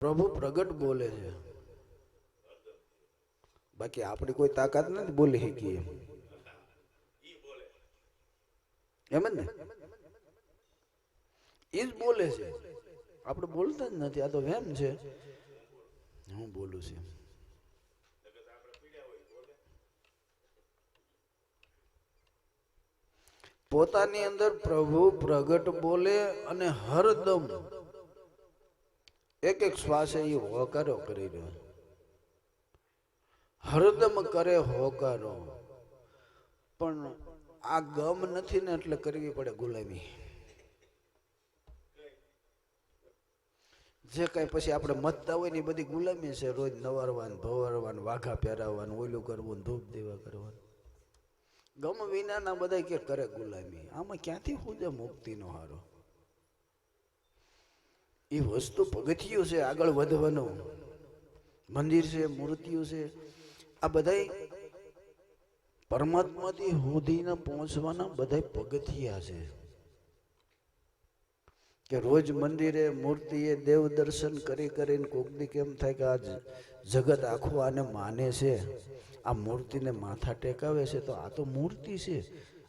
પ્રભુ પ્રગટ બોલે છે. બાકી આપણી કોઈ તાકાત નથી, બોલી શકીએ. એમ જ ને? એ જ બોલે છે. આપણે બોલતા જ નથી, આ તો વેમ છે. હું બોલું છું. પોતાની અંદર પ્રભુ પ્રગટ બોલે અને હરદમ એક એક શ્વાસે એ હોકારો કરી રહ્યો. હરદમ કરે હોકારો. પણ આ ગમ નથી ને એટલે કરવી પડે ગુલામી. જે કઈ પછી આપણે મતતા હોય ને બધી ગુલામી છે. રોજ નવારવાનું, ભવારવાનું, વાઘા પહેરાવવાનું, ઓલું કરવું, ધૂપ દેવા કરવાનું. ગમ વિનાના બધા કે કરે ગુલામી. આમાં ક્યાંથી હુજે મુક્તિનો હારો? એ વસ્તુ પગથિયું છે આગળ વધવાનું. મંદિર છે, મૂર્તિઓ છે. આ બધા પરમાત્માથી સુધીને પહોંચવાના બધા પગથિયા છે. કે રોજ મંદિરે મૂર્તિએ દેવ દર્શન કરી કરીને કોકદી કેમ થાય કે આ જગત આખું આને માને છે. આ મૂર્તિને માથા ટેકાવે છે તો આ તો મૂર્તિ છે.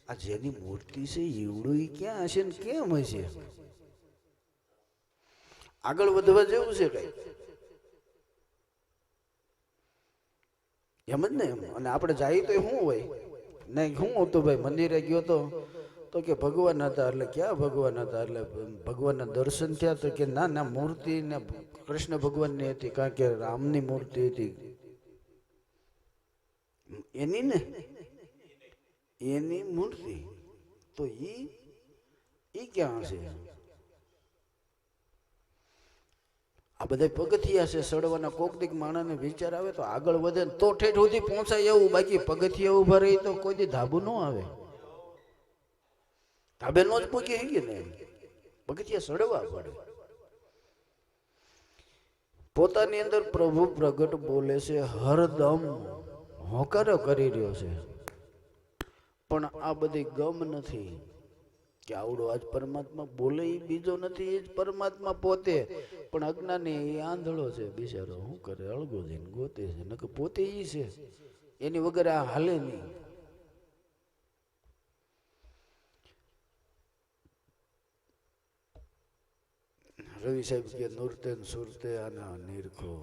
આ જેની મૂર્તિ છે એવડું ક્યાં હશે ને કેમ હશે? આગળ વધવા જેવું છે કઈ. એમ જ ને એમ. અને આપણે જઈએ તો શું હોય? નહીં શું હતું ભાઈ? મંદિરે ગયો તો તો કે ભગવાન હતા એટલે ક્યાં ભગવાન હતા? એટલે ભગવાનના દર્શન થયા તો કે ના ના, મૂર્તિ ને કૃષ્ણ ભગવાનની હતી, કારણ કે રામની મૂર્તિ હતી. એની ને? એની મૂર્તિ. તો ઈ ઈ ક્યાં છે આ બધા પગથિયા છે સડવાના કોક દીક માણસને વિચાર આવે તો આગળ વધે તો ઠેઠ સુધી પહોંચાય એવું, બાકી પગથિયા ઊભા રહી તો કોઈ ધાબુ ન આવે. ધાબે નો જ પગી હે ને પગથિયા સડવા પડે. પોતાની અંદર પ્રભુ પ્રગટ બોલે છે, હરદમ હોકારો કરી રહ્યો છે. પણ આ બધી ગમ નથી. કે આવડો આજ પરમાત્મા બોલે એ બીજો નથી એ જ પરમાત્મા પોતે. પણ અજ્ઞાની એ આંધળો છે, બિચારો શું કરે, અળગો જઈને ગોતે છે, નકર પોતે એ છે. એની વગર આ હાલે નહીં. રવિ સાહેબ કે નૂરતે સુરતે આના નિરખો,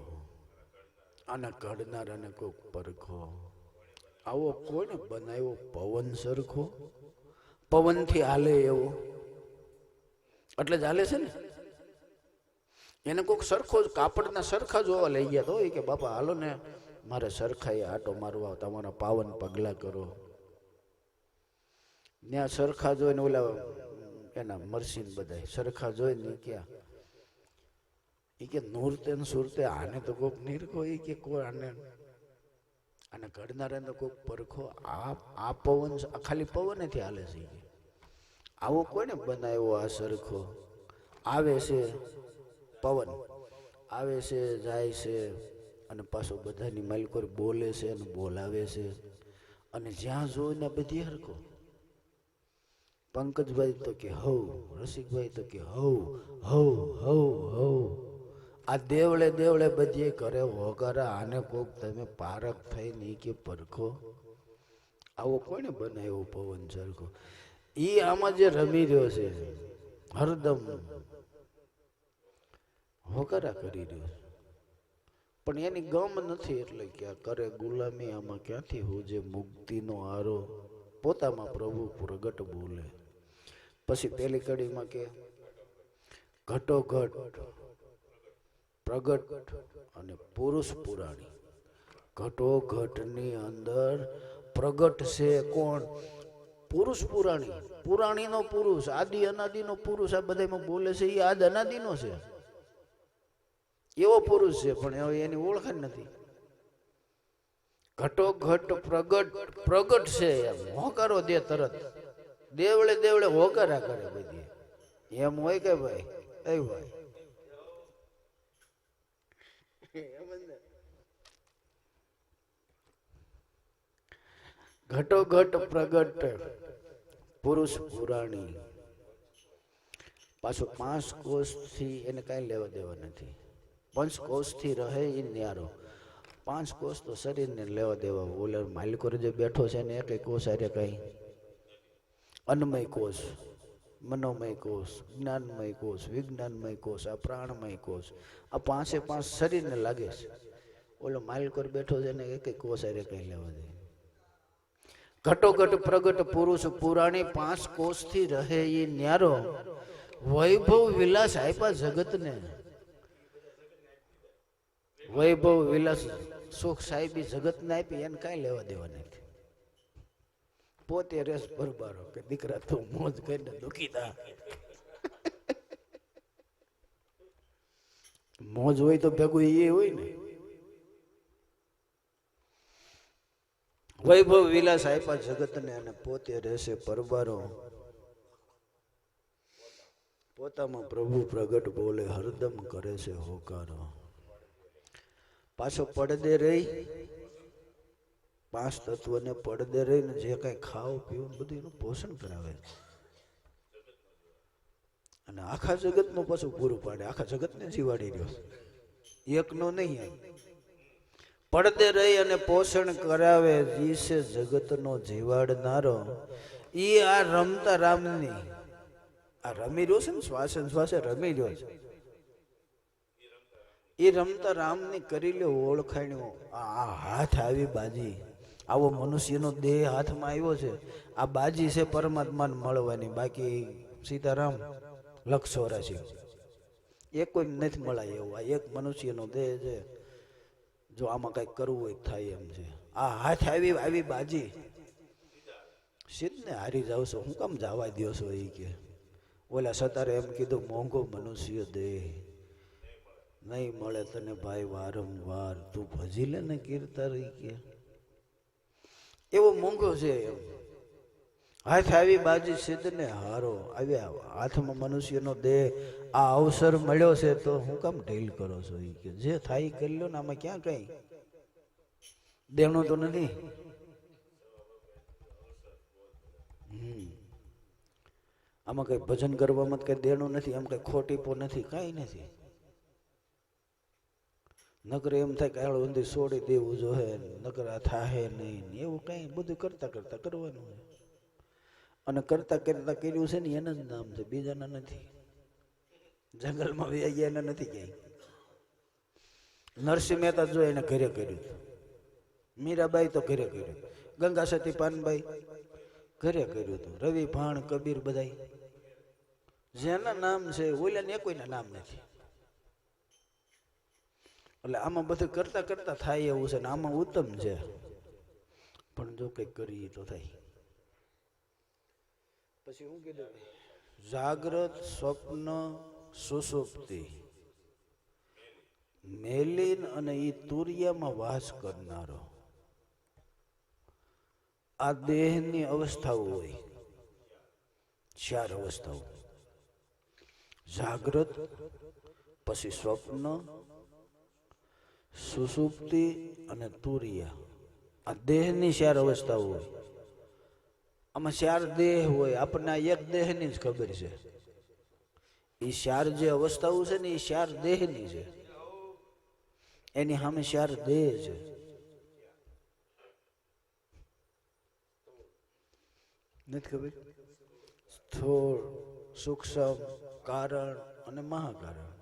આના ઘડનાર અને કોક પરખો. આવો કોને બનાવ્યો પવન સરખો? પવનથી હાલે એવો. એટલે જ હાલે છે ને. એને કોઈક સરખો જ, કાપડના સરખા જોવા લઈ ગયા તો એ કે, બાપા, હાલો ને, મારે સરખાએ આટો મારવા તમારા પાવન પગલા કરો. ત્યાં સરખા જોઈને ઓલા એના મરસીન બધા સરખા જોઈને ક્યાં. એ કે, નૂરતે સુરતે આને તો કોક નીરખો એ કે, કોઈ આને અને ઘડનારાને કોઈ પરખો, આ આ પવન ખાલી પવનથી હાલે છે આવો કોને બનાવ્યો આ સરખો? આવે છે પવન, આવે છે, જાય છે અને પાછો બધાની માલિકો બોલે છે અને બોલાવે છે. અને જ્યાં જોઈને બધી હરખો. પંકજભાઈ તો કે હવ રસિકભાઈ તો કે હવ હવ હવ હવ આ દેવળે દેવળે બધી કરે વગર આને કોક તમે પારક થઈ નહીં કે પરખો. આવો કોને બનાવ્યો પવન સરખો એ આમાં જે રમી રહ્યો છે, હરદમ હોકારા કરી રહ્યો છે. પણ એની ગમ નથી એટલે ક્યાં કરે ગુલામી, આમાં ક્યાંથી હોજે મુક્તિનો આરો પોતામાં પ્રભુ પ્રગટ બોલે. પછી પેલી કડીમાં કે, ઘટોઘટ પ્રગટ અને પુરુષ પુરાણી. ઘટોઘટની અંદર પ્રગટ છે કોણ? પુરુષ પુરાણી. પુરાણીનો પુરુષ, આદિ અનાદિનો પુરુષ, આ બધામાં બોલે છે એ આદ અનાદિનો છે. એવો પુરુષ છે, પણ હવે એની ઓળખ નથી. ઘટો ઘટ પ્રગટ પ્રગટ છે એમ. હોકારો દે તરત. દેવળે દેવળે હોકારા કરે બધી. એમ હોય કે ભાઈ? એ ભાઈ ઘટો ઘટ પ્રગટ પુરુષ પુરાણી. પાછું પાંચ કોષથી એને કાંઈ લેવા દેવા નથી. પંચકોષથી રહે એ ન્યારો. પાંચ કોષ તો શરીરને લેવા દેવા. ઓલે માલિકો જે બેઠો છે ને એક કોષ અરે કઈ. અન્નમય કોષ, મનોમય કોષ, જ્ઞાનમય કોષ, વિજ્ઞાનમય કોષ, આ પ્રાણમય કોષ. આ પાંચે પાંચ શરીરને લાગે છે. ઓલો માલિકોર બેઠો છે ને એક કોષ અરે કઈ લેવા દે. ઘટોઘટ પ્રગટ પુરુષ પુરાણી પાંચ કોષથી રહે એ ન્યારો. વૈભવ વિલાસ આપ્યા જગતને. વૈભવ વિલાસ સુખ સાહેબી જગતને આપી, એને કાંઈ લેવા દેવા નથી. પોતે રેસ બરબારો કે દીકરા તું મોજ કરીને દુખી થા. મોજ હોય તો ભેગું એ હોય ને. વૈભવ વિલાસ આપ્યા જગતને અને પોતે રહેશે પરબારો. પોતામાં પ્રભુ પ્રગટ બોલે, હરદમ કરે છે હોકારો. પાછો પડદે રહી. પાંચ તત્વને પડદે રહીને જે કઈ ખાવ પીવું બધું એનું પોષણ કરાવે. અને આખા જગતનું પાછું પૂરું પાડે. આખા જગતને જીવાડી રહ્યો. એકનો નહીં. પડદે રહી અને પોષણ કરાવે જીસે જગતનો જીવાડનારો ઈ આ રમતા રામની, આ રમી રહ્યો છે ને શ્વાસે શ્વાસે રમી રહ્યો છે. એ રમતા રામની કરી લે ઓળખાણ્યો આ હાથ આવી બાજી. આવો મનુષ્યનો દેહ હાથમાં આવ્યો છે. આ બાજી છે પરમાત્માને મળવાની, બાકી સીતારામ લક્ષ છે એ કોઈ નથી મળાય એવું, આ એક મનુષ્યનો દેહ છે. જો આમાં કંઈક કરવું હોય થાય એમ છે. આ હાથ આવી આવી બાજી. સીધને હારી જાવ છો. હું કામ જવા દો છો એ કે? ઓલા સતારે એમ કીધું, મોંઘો મનુષ્ય દેહ. નહીં મળે તને ભાઈ વારંવાર. તું ભજી લે ને કીર્તર ઈ કે. એવો મોંઘો છે એમ. હાથ આવી બાજી સિદ્ધને હારો. આવ્યા હાથમાં મનુષ્યનો દેહ આ અવસર મળ્યો છે તો હું કામ ઢીલ કરો છો? એ કે જે થાય કરી લો ને આમાં ક્યાં કઈ? દેણું તો નથી. આમાં કઈ ભજન કરવામાં કઈ દેણું નથી, આમ કઈ ખોટીપો નથી, કાંઈ નથી. નકર એમ થાય કે આળો ઊંધી છોડી દેવું જોઈએ નકર આ થાય નહીં એવું કઈ બધું કરતા કરતા કરવાનું છે. અને કરતા કરતા કર્યું છે ને એના જ નામ છે, બીજાના નથી. જંગલમાં વ્યા ગયા એના નથી ક્યાંય નરસિંહ મહેતા જો એને ઘરે કર્યું. મીરાબાઈ તો ઘરે કર્યું ગંગા સતી પાનબાઈ ઘરે કર્યું હતું. રવિ, ભાણ, કબીર બધાય. જેના નામ છે ઓલાને કોઈના નામ નથી. એટલે આમાં બધું કરતા કરતા થાય એવું છે ને આમાં ઉત્તમ છે. પણ જો કંઈક કરીએ તો થાય. પછી હું કીધું, જાગ્રત સ્વપ્ન સુસુપ્તિ. મેલિન અને ઈ તુરિયામાં વાસ કરનારો. આ દેહની અવસ્થાઓ હોય. ચાર અવસ્થાઓ. જાગ્રત, પછી સ્વપ્ન, સુસુપ્તિ અને તુરિયા. આ દેહની ચાર અવસ્થાઓ હોય. આમાં ચાર દેહ હોય આપણને એક દેહની જ ખબર છે. એ ચાર જે અવસ્થાઓ છે ને એ ચાર દેહની છે. એની સામે ચાર દેહ છે. નથી ખબર? સ્થૂળ, સૂક્ષ્મ, કારણ અને મહાકારણ.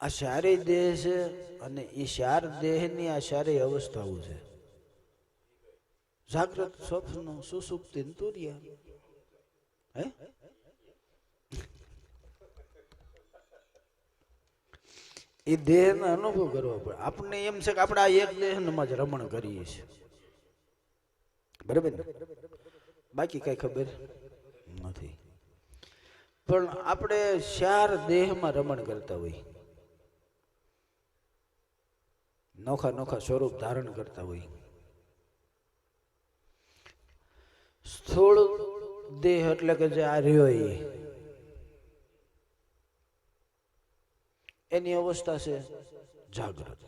આ ચારેય દેહ છે અને એ ચાર દેહની આ ચારેય અવસ્થાઓ છે. જાગ્રત સ્વપ્ન સુસુપ્તિ તુર્ય. હે? એ દેહનો અનુભવ કરવો પડે. આપણને એમ છે કે આપણે આ એક દેહમાં જ રમણ કરીએ છીએ. બરાબર ને? બાકી કઈ ખબર નથી. પણ આપણે ચાર દેહમાં રમણ કરતા હોય. નોખા નોખા સ્વરૂપ ધારણ કરતા હોય. સ્થૂળ દેહ એટલે કે જે આ રહ્યો એની અવસ્થા છે જાગૃત.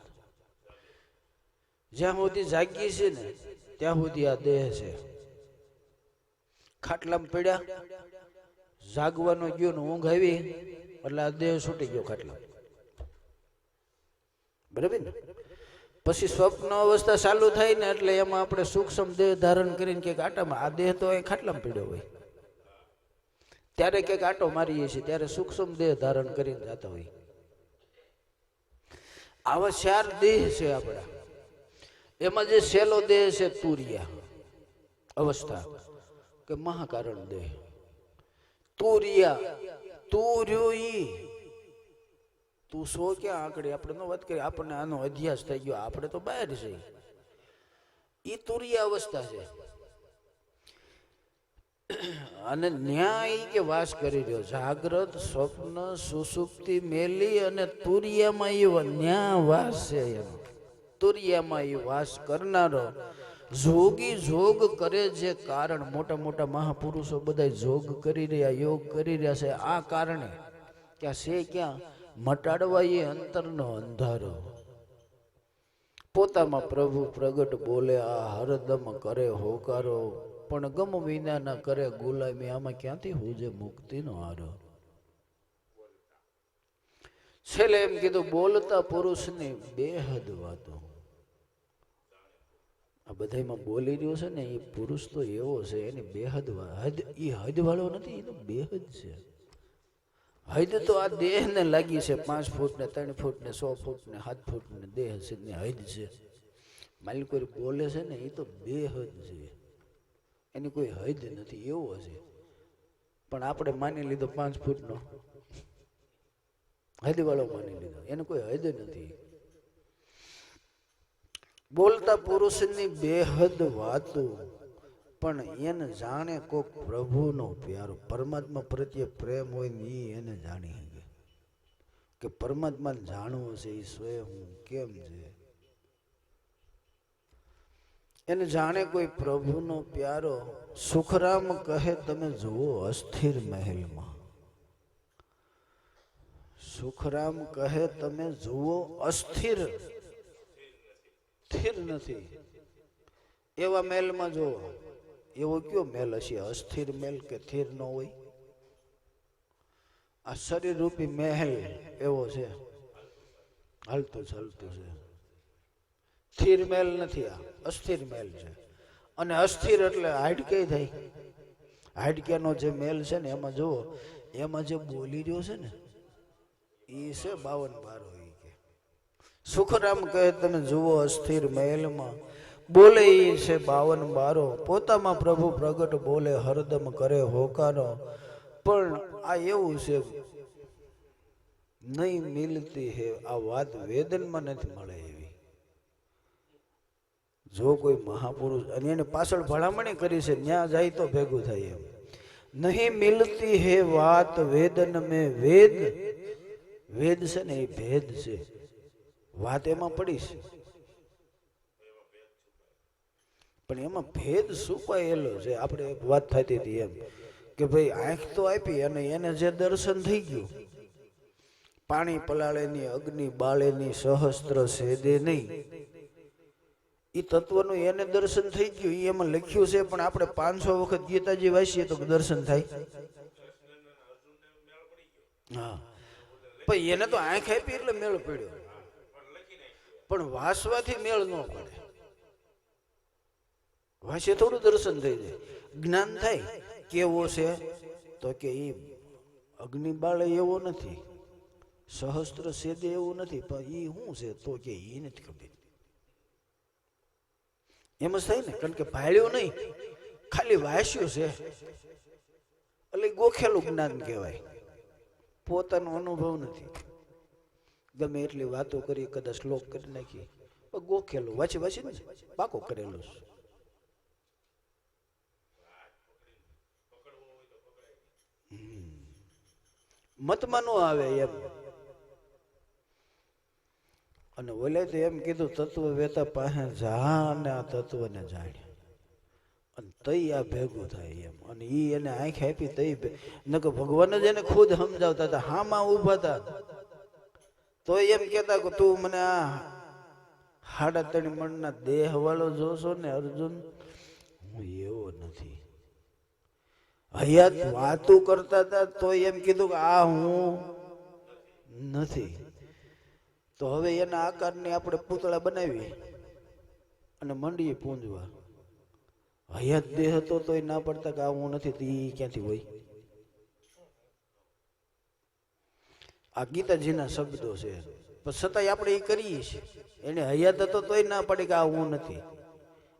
જ્યાં સુધી જાગીએ છે ને, ત્યાં સુધી આ દેહ છે. ખાટલામાં પડ્યા, જાગવાનો ગયો ને ઊંઘ આવી, એટલે આ દેહ છૂટી ગયો ખાટલા બરાબર ને? પછી સ્વપ્ન અવસ્થા ચાલુ થાય ને એટલે એમાં આપણે સૂક્ષ્મ દેહ ધારણ કરીને કે આટામાં આ દેહ તો એ ખાટલામાં પીડ્યો હોય. ત્યારે કંઈક આટો મારીએ છીએ, ત્યારે સૂક્ષ્મ દેહ ધારણ કરીને જતા હોય. આવા ચાર દેહ છે આપણા. એમાં જે સેલો દેહ છે તુરિયા અવસ્થા, કે મહાકારણ દેહ. તુરિયા તુર્યો ઈ તું સો ક્યાં આંકડી? આપણે નો વાત કરી, આપણને આનો અધ્યાસ થઈ ગયો. આપણે તો બહાર છે. ઈ તુરિયા અવસ્થા છે. અને ન્યાય કે વાસ કરી રહ્યો. જાગ્રત, સ્વપ્ન, સુસુપ્તિ, મેલી અને તુરિયામાં એ ન્યા વાસ છે એનો તુરિયામાં એ વાસ કરનારો જોગી જોગ કરે જે કારણ મોટા મોટા મહાપુરુષો બધા જોગ કરી રહ્યા, યોગ કરી રહ્યા છે. આ કારણે ક્યાં છે ક્યાં? મટાડવા એ અંતરનો અંધારો. પોતામાં પ્રભુ પ્રગટ બોલે, આ હરદમ કરે હોકારો, પણ ગમ વિના ના કરે ગુલામી. આમાં ક્યાંથી હોજે મુક્તિનો હારો? છેલ્લે એમ કીધું, બોલતા પુરુષની બેહદ વાતો. આ બધામાં બોલી રહ્યો છે ને, એ પુરુષ તો એવો છે, એની બેહદ હદ એ હદ વાળો નથી એનો બેહદ છે. હદ તો આ દેહને લાગી છે, પાંચ ફૂટ ને ત્રણ ફૂટ ને સો ફૂટ ને સાત ફૂટ ને દેહ છે ને હૈદ છે. માલિક કોઈ બોલે છે ને એ તો બેહદ છે. એની કોઈ હૈદ નથી, એવો છે. પણ આપણે માની લીધો પાંચ ફૂટનો. હદ વાળો માની લીધો, એને કોઈ હદ નથી. બોલતા પુરુષની બેહદ વાતો પણ એને જાણે કોક પ્રભુનો પ્યારો. પરમાત્મા પ્રત્યે પ્રેમ હોય ને એને જાણી શકે. કે પરમાત્માને જાણવું છે એ સ્વયં હું કેમ છે? એને જાણે કોઈ પ્રભુનો પ્યારો. સુખરામ કહે, તમે જુઓ અસ્થિર મહેલમાં. સુખરામ કહે, તમે જુઓ અસ્થિર. સ્થિર નથી. એવા મહેલમાં જુઓ. એવો કયો મહેલ હશે? અસ્થિર મહેલ કે થીર ન હોય? આ શરીર રૂપી મહેલ એવો છે. હાલતું ચાલતું છે. સ્થિર મહેલ નથી આ, અસ્થિર મહેલ છે. અને અસ્થિર એટલે હાડકે થાય. હાડક્યાનો જે મહેલ છે ને, એમાં જુઓ, એમાં જે બોલી રહ્યો છે ને, એ છે બાવન બારો હોય કે. સુખરામ કહે, તમે જુઓ અસ્થિર મહેલમાં બોલે છે બાવન બારો. પોતામાં પ્રભુ પ્રગટ બોલે, હરદમ કરે હોકારો પણ આ એવું છે, નહીં મિલતી હે, આ વાત વેદનમાં નથી મળે એવી. જો કોઈ મહાપુરુષ, અને એને પાછળ ભલામણી કરી છે ત્યાં જાય તો ભેગું થાય એમ. નહીં મિલતી હે વાત વેદન મેં વેદ. વેદ છે ને એ ભેદ છે. વાત એમાં પડી છે. પણ એમાં ભેદ સુપાયેલો છે. આપણે એક વાત થતી હતી એમ કે ભાઈ, આંખ તો આપી અને એને જે દર્શન થઈ ગયું. પાણી પલાળેની અગ્નિ, બાળેની સહસ્ત્ર સેદે નહીં. એ તત્વનું એને દર્શન થઈ ગયું. એ એમાં લખ્યું છે, પણ આપણે પાંચસો વખત ગીતાજી વાંચીએ તો દર્શન થાય. હા. પણ એને તો આંખ આપી એટલે મેળ પડ્યો. પણ વાંચવાથી મેળ ન પડે. વાંચે થોડું દર્શન થઈ જાય. જ્ઞાન થાય, કેવો છે? તો કે એ અગ્નિ બાળે એવો નથી. સહસ્ત્ર સેદે એવું નથી, પણ એ શું છે? તો કે એ નથી ખબર. એમ જ થાય ને, કારણ કે ભાળ્યો નહીં, ખાલી વાંચ્યું છે. એટલે ગોખેલું જ્ઞાન કહેવાય. પોતાનો અનુભવ નથી. ગમે એટલી વાતો કરી, કદાચ શ્લોક કરી નાખી ગોખેલું, વાંચી વાંચી ને પાકો કરેલો છે. મતમાં નો આવે એમ. અને ઓલે તો એમ કીધું, તત્વ વેતા પાસે જા ને આ તત્વને જાણે. અને તઈ આ ભેગું થાય એમ. અને એ એને આંખ આપી તઈ નકર ભગવાન જ એને ખુદ સમજાવતા હતા. હામાં ઊભા હતા તો એમ કહેતા કે, તું મને આ હાડા ત્રણ મણના દેહ વાળો જોશો ને અર્જુન? હું એવો નથી. હયાત વાતું કરતા હતા તો એમ કીધું કે, આ હું નથી. તો હવે એના આકારની આપણે પૂતળા બનાવી અને મંડીએ પૂંજવા. હયાત દેહ હતો તોય ના પડતા કે, આ હું નથી, તો એ ક્યાંથી હોય? આ ગીતાજીના શબ્દો છે. પણ છતાંય આપણે એ કરીએ છીએ. એને હયાત હતો તોય ના પડે કે, આ હું નથી.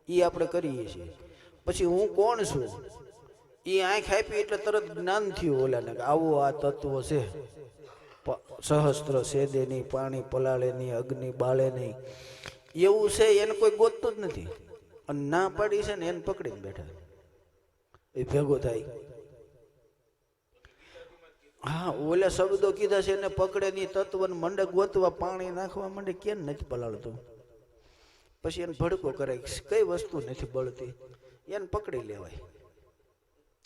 એ આપણે કરીએ છીએ. પછી હું કોણ છું? એ આંખ આપી એટલે તરત જ્ઞાન થયું ઓલાને આવો આ તત્વ છે. સહસ્ત્ર સેદે નહીં પાણી પલાળે નહીં અગ્નિ બાળે નહીં એવું છે, એને કોઈ ગોતતું જ નથી. અને ના પાડી છે ને એને પકડીને બેઠા એ ભેગો થાય. હા, ઓલા શબ્દો કીધા છે, એને પકડે નહીં તત્વને મંડે ગોતવા પાણી નાખવા માંડે કેમ નથી પલાળતું? પછી એને ભડકો કરે કઈ વસ્તુ નથી બળતી. એને પકડી લેવાય.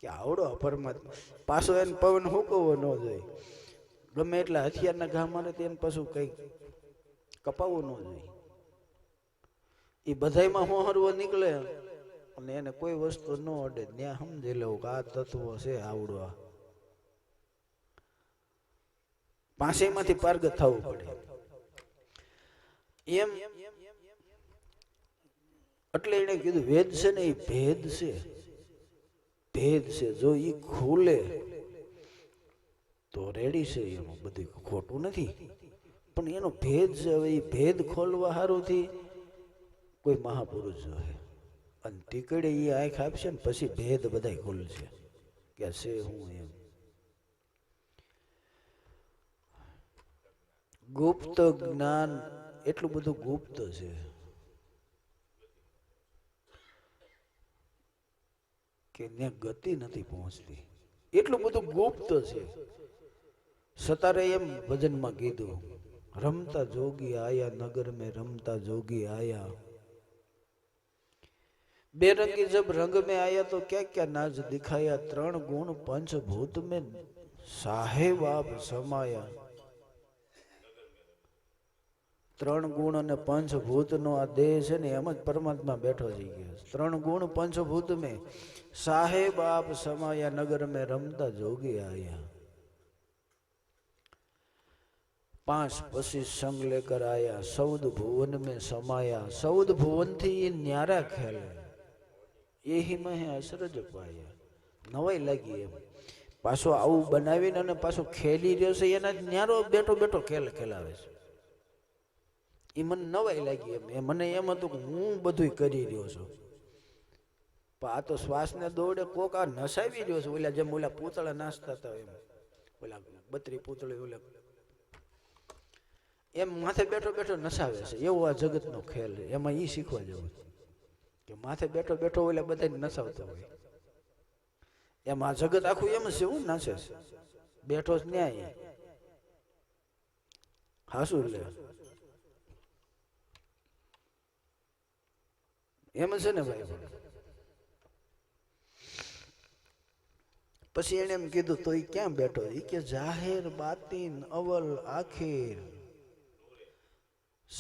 કે આવડો પરમાત્મા. પાછો એને પવન હુકવો ન જોઈએ. ગમે એટલા હથિયારના ઘા મારે તેને પાછું કઈ કપાવવું ન જોઈએ. એ બધાયમાં હોહરવો નીકળે અને એને કોઈ વસ્તુ ન અડે. ત્યાં સમજી લેવું કે આ તત્વો છે આવડો આ પાસેમાંથી પારગત થવું પડે. એમ એટલે એને કીધું, વેદ છે ને એ ભેદ છે. ભેદ છે, જો એ ખુલે, તો રેડી છે એનું બધું, ખોટું નથી. પણ એનો ભેદ છે, હવે એ ભેદ ખોલવા હારુંથી કોઈ મહાપુરુષ જોઈએ અને ટીકડે એ આંખ આપશે ને પછી ભેદ બધા ખુલશે. કે છે હું એમ. ગુપ્ત જ્ઞાન એટલું બધું ગુપ્ત છે. કે ત્યાં ગતિ નથી પહોંચતી. એટલું બધું ગુપ્ત છે. સતારે એમ ભજનમાં કીધું, રમતા જોગી આયા, નગર મેં રમતા જોગી આયા. બેરંગી જબ રંગ મેં આયા તો ક્યાં ક્યાં નાજ દિખાયા, ત્રણ ગુણ પંચભૂત મેં સાહેબ આપ સમાયા. ત્રણ ગુણ અને પંચ ભૂત નો આ દેહ છે ને એમ જ પરમાત્મા બેઠો થઈ ગયો ત્રણ ગુણ પંચભૂત મેં સાહેબ, આપ સમાયા નગર મેં રમતા જોગી આયા. પાંચ પછી સંગ લેકર આયા, સૌદ ભુવન મેં સમાયા. સૌદ ભુવનથી એ ન્યારા ખેલે. એ મહે અસરજ પાયા. નવાઈ લાગી એમ. પાછો આવું બનાવીને અને પાછો ખેલી રહ્યો છે, એના ન્યારો બેઠો બેઠો ખેલ ખેલાવે છે. એ મને નવાઈ લાગી એમ. એ મને એમ હતું કે હું બધું કરી રહ્યો છું. પણ આ તો શ્વાસને દોડે, કોક આ નસાવી રહ્યો છે. ઓલા જેમ ઓલા પૂતળા નાચતા હતા એમ. ઓલા બત્રી પૂતળી, ઓલા એમ માથે બેઠો બેઠો નસાવે છે. એવો આ જગતનો ખેલ એમાં ઈ શીખવા જેવું કે માથે બેઠો બેઠો ઓલા બધાને નસાવતા હોય. એમ આ જગત આખું એમ છે હું નાશે છે. બેઠો જ ન્યાય. હાસુ લે. એમ છે ને ભાઈ. પછી એને એમ કીધું, તો એ ક્યાં બેઠો? એ કે જાહેર બાતીન અવલ આખીર.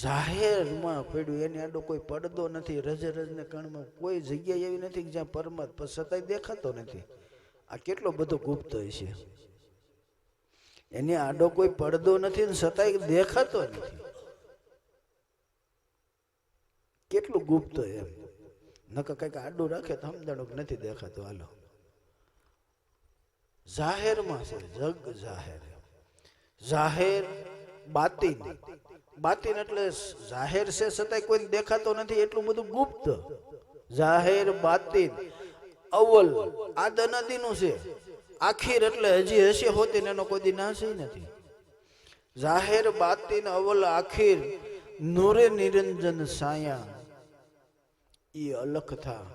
જાહેરમાં પડ્યું, એની આડો કોઈ પડદો નથી, રજે રજને કણમાં કોઈ જગ્યા એવી નથી કે જ્યાં પરમત પણ સતાય દેખાતો નથી. આ કેટલો બધો ગુપ્ત હોય છે એની આડો કોઈ પડદો નથી ને સતાય દેખાતો નથી. કેટલું ગુપ્ત એમ. નકર કંઈક આડું રાખે તો સમજાણું નથી દેખાતું. હાલો. જાહેરમાં છે, જગ જાહેર. જાહેર બાતિન. બાતિન એટલે જાહેર છે છતાંય કોઈને દેખાતો નથી, એટલું બધું ગુપ્ત. જાહેર બાતિન. અવ્વલ આ દનદીનું છે. આખીર એટલે હજી હશે હોતી એનો કોઈ દી નાશે નથી. જાહેર બાતિન અવ્વલ આખીર. નૂરે નિરંજન સાયા. એ અલખ થા.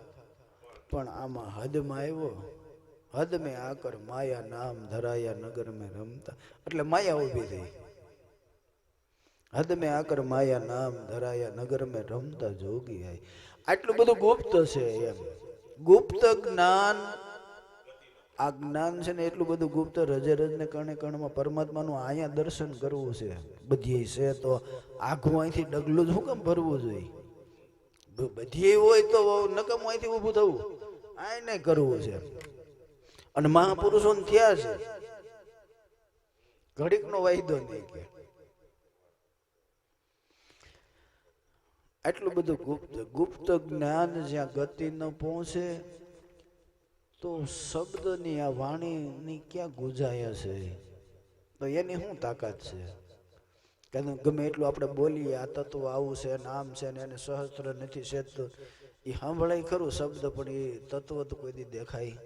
પણ આમાં હદમાં આવ્યો. હદ મેં આકર માયા નામ ધરાયા નગર મેં રમતા. એટલે માયા ઊભી થઈ. હદ મેં આકર માયા નામ ધરાયા નગર મેં રમતા જોગી આઈ. આટલું બધું ગુપ્ત છે એમ. ગુપ્ત જ્ઞાન, આ જ્ઞાન છે ને એટલું બધું ગુપ્ત રજે રજને કણે કણમાં પરમાત્માનું અહીંયા દર્શન કરવું છે. બધી છે તો આઘું અહીંથી ડગલું જ હું કેમ ભરવું જોઈએ? બધી હોય તો નકમ અહીંથી ઊભું થવું. આ નહીં કરવું છે. અને મહાપુરુષો થયા છે. ઘડીક નો વાયદો નહીં કે. આટલું બધું ગુપ્ત ગુપ્ત જ્ઞાન જ્યાં ગતિ ન પહોંચે, તો શબ્દની આ વાણીની ક્યાં ગુજાય છે? તો એની શું તાકાત છે? કારણ ગમે એટલું આપણે બોલીએ, આ તત્વ આવું છે, ને આમ છે, ને એને સહસ્ત્ર નથી સેજતું એ સાંભળાય ખરું શબ્દ, પણ એ તત્વ તો કોઈ દી દેખાય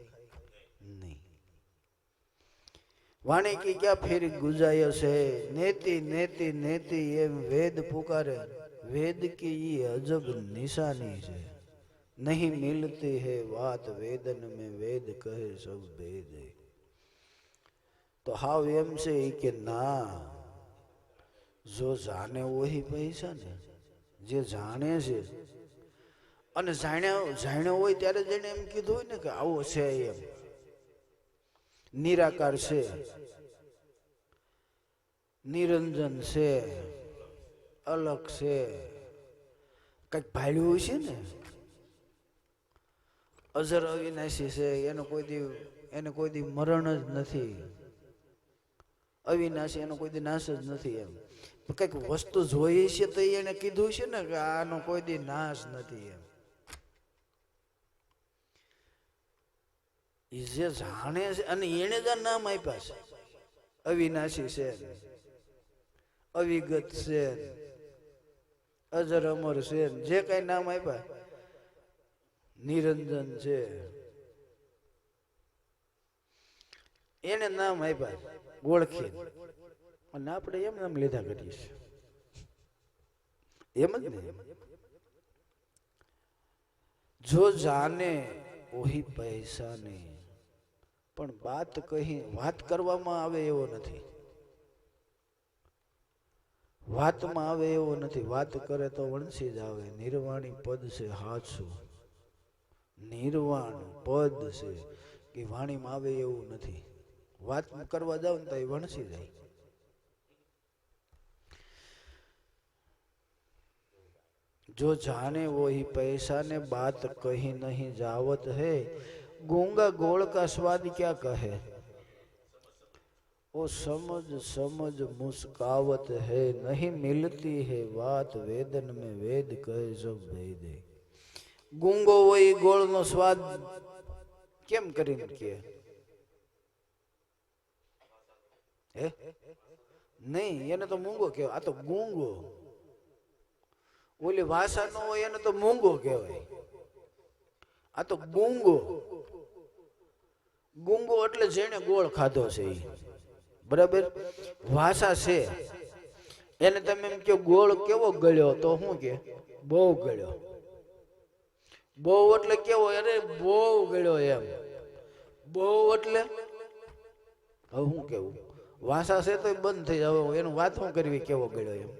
નહીં વાણી કી ક્યાં ફેરી ગુજાયો છે? નેતી નેતી નેતી, એમ વેદ પુકારે. વેદ કી ઈ અજબ નિશાની છે. નહીં મિલતી હે વાત વેદન મે વેદ કહે સબ ભેદ. તો હાવ એમ છે કે ના, જો જાણે ઓહી પૈસા ને, જે જાણે છે. અને જાણ્યા, જાણ્યો હોય ત્યારે જેને એમ કીધું હોય ને કે આવો છે એમ. નિરાકાર છે, નિરંજન છે, અલગ છે. કંઈક ભાડ્યું છે ને? અજર અવિનાશી છે, એનો કોઈ દી, એને કોઈ દી મરણ જ નથી. અવિનાશી, એનો કોઈ દી નાશ જ નથી એમ. કંઈક વસ્તુ જોઈએ છે તો એને કીધું છે ને કે આનો કોઈ દી નાશ નથી એમ. ઈ જે જાણે છે અને એને જ નામ આપ્યા છે. અવિનાશી છે. અવિગત છે. અજર અમર છે. જે કઈ નામ આપ્યા, નિરંજન છે. એને નામ આપ્યા ઓળખી અને આપણે એમ નામ લીધા કરીએ એમ જ ને? જો જાને ઓહી પૈસા નહીં પણ વાત કહી, વાત કરવામાં આવે એવો નથી. વાતમાં આવે એવો નથી. વાત કરે તો વણસી જ આવે. નિર્વાણી પદ છે હાથું નિર્વાણ પદ છે કે વાણીમાં આવે એવું નથી. વાત કરવા જાવ ને તો એ વણસી જાય. જો જાને પૈસા ને બાત કહી નહીં જાવત હે गूंगा गोल का स्वाद क्या कहे वो समझ समझ मुस्कावत है नहीं मिलती है बात वेदन में वेद कहे सब वेद है ગૂંગો હોય ગોળનો સ્વાદ કેમ કરીને કે હે નહીં એને તો મૂંગો કહેવાય આ તો ગૂંગો ઓલી ભાષા નો હોય એને તો મૂંગો કહેવાય આ તો ગુંગો ગુંગો એટલે જેને ગોળ ખાધો છે એ બરાબર? વાસા છે. એને તમે એમ કે ગોળ કેવો ગળ્યો તો શું કે, બહુ ગળ્યો. બહુ એટલે કેવો, અરે બહુ ગળ્યો એમ. બહુ એટલે? હવે શું કેવું? વાસા છે તો બંધ થઈ જાવ. એનું વાત શું કરવી, કેવો ગળ્યો એમ?